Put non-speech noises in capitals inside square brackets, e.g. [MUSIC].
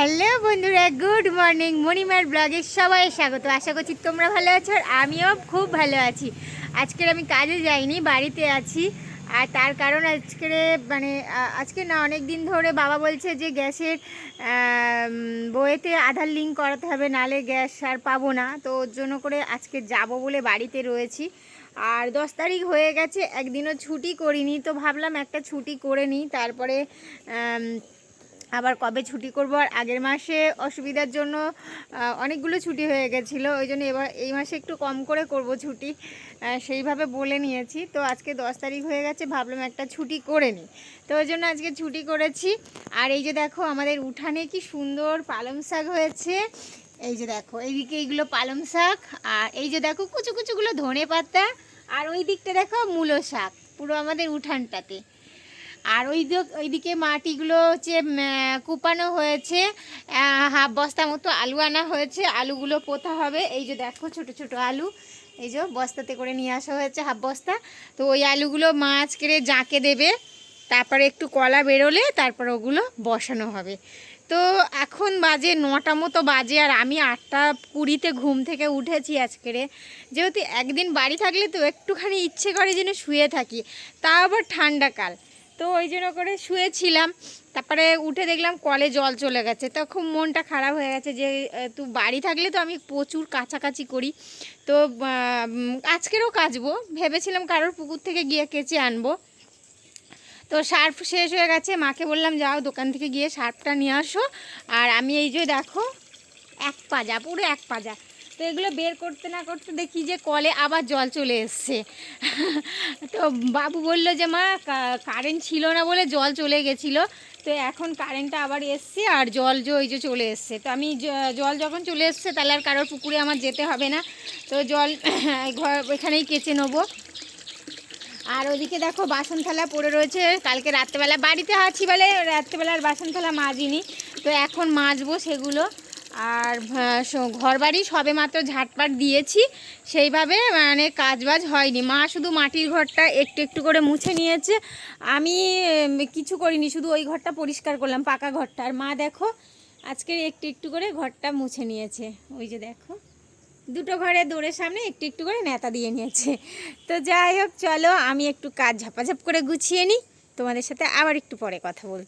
Hello বন্ধুরা, good morning. মণিমার ব্লগে সবাই স্বাগত। আশা করছি তোমরা ভালো আছো আর আমিও খুব ভালো আছি। আজকের আমি কাজে যাইনি, বাড়িতে আছি। আর তার কারণ আজকের মানে আজকে না অনেক দিন ধরে বাবা বলছে যে গ্যাসের বইয়েতে আধার লিঙ্ক করাতে হবে, নালে গ্যাস আর পাবো না। তো ওর জন্য করে আজকে যাব বলে বাড়িতে রয়েছি। আর দশ তারিখ হয়ে গেছে, একদিনও ছুটি করিনি। তো ভাবলাম একটা ছুটি করে নিই। তারপরে আবার কবে ছুটি করব আর আগের মাসে অসুবিধার জন্য অনেকগুলো ছুটি হয়ে গেছিল, ওই জন্য এবার এই মাসে একটু কম করে করব ছুটি। সেইভাবে বলে নিয়েছি। তো আজকে দশ তারিখ হয়ে গেছে, ভাবলাম একটা ছুটি করে নিই। তো ওই জন্য আজকে ছুটি করেছি। আর এই যে দেখো, আমাদের উঠানে কি সুন্দর পালং শাক হয়েছে। এই যে দেখো, এইদিকে এইগুলো পালং শাক। আর এই যে দেখো কুচু কুচুগুলো ধনে পাতা আর ওই দিকটা দেখো, মূলো শাক। পুরো আমাদের উঠানটাতে। আর ওই দিক- ওইদিকে মাটিগুলো হচ্ছে কুপানো হয়েছে হাফ বস্তা মতো আলু আনা হয়েছে, আলুগুলো পোতা হবে। এই যে দেখো ছোট ছোট আলু, এই যে বস্তাতে করে নিয়ে আসা হয়েছে হাফ বস্তা। তো ওই আলুগুলো মাছ কেড়ে জাঁকে দেবে, তারপরে একটু কলা বেরোলে, তারপর ওগুলো বসানো হবে। তো এখন বাজে নটা মতো বাজে, আর আমি আটটা কুড়িতে ঘুম থেকে উঠেছি আজকেরে যেহেতু একদিন বাড়ি থাকলে তো একটুখানি ইচ্ছে করে যেন শুয়ে থাকি, তা আবার ঠান্ডাকাল তো ওই জন্য করে শুয়েছিলাম। তারপরে উঠে দেখলাম কলে জল চলে গেছে। তো খুব মনটা খারাপ হয়ে গেছে যে তুই বাড়ি থাকলে তো আমি প্রচুর কাছাকাছি করি। তো আজকেরও কাচবো। ভেবেছিলাম কারোর পুকুর থেকে গিয়ে কেচে আনব। তো সার্ফ শেষ হয়ে গেছে। মাকে বললাম, যাও দোকান থেকে গিয়ে সার্ফটা নিয়ে আসো। আর আমি এই যে দেখো, এক পাজা, পুরো এক পাজা। তো এগুলো বের করতে না করতে দেখি যে কলে আবার জল চলে এসছে। তো বাবু বলল যে, মা কারেন্ট ছিল না বলে জল চলে গেছিল। তো এখন কারেন্টটা আবার এসছে আর জল যে ওই যে চলে এসছে। তো আমি জল যখন চলে এসছে তাহলে আর কারোর পুকুরে আমার যেতে হবে না। তো জল [COUGHS] ঘর এখানেই কেচে নেব। আর ওদিকে দেখো বাসন থালা পড়ে রয়েছে। কালকে রাত্রেবেলা, বাড়িতে আছি বলে রাত্রেবেলার বাসন থালা মাজিনি তো এখন মাজবো সেগুলো। আর ঘর বাড়ি সবে মাত্র ঝাটপাট দিয়েছি। সেইভাবে মানে কাজবাজ হয়নি। মা শুধু মাটির ঘরটা একটু একটু করে মুছে নিয়েছে। আমি কিছু করিনি, শুধু ওই ঘরটা পরিষ্কার করলাম, পাকা ঘরটা। আর মা দেখো আজকে একটু একটু করে ঘরটা মুছে নিয়েছে। ওই যে দেখো, দুটো ঘরে দৌড়ের সামনে একটু একটু করে নেতা দিয়ে নিয়েছে। তো যাই হোক, চলো, আমি একটু কাজ ঝাপাঝাপ করে গুছিয়ে নিই। তোমাদের সাথে আবার একটু পরে কথা বলছি।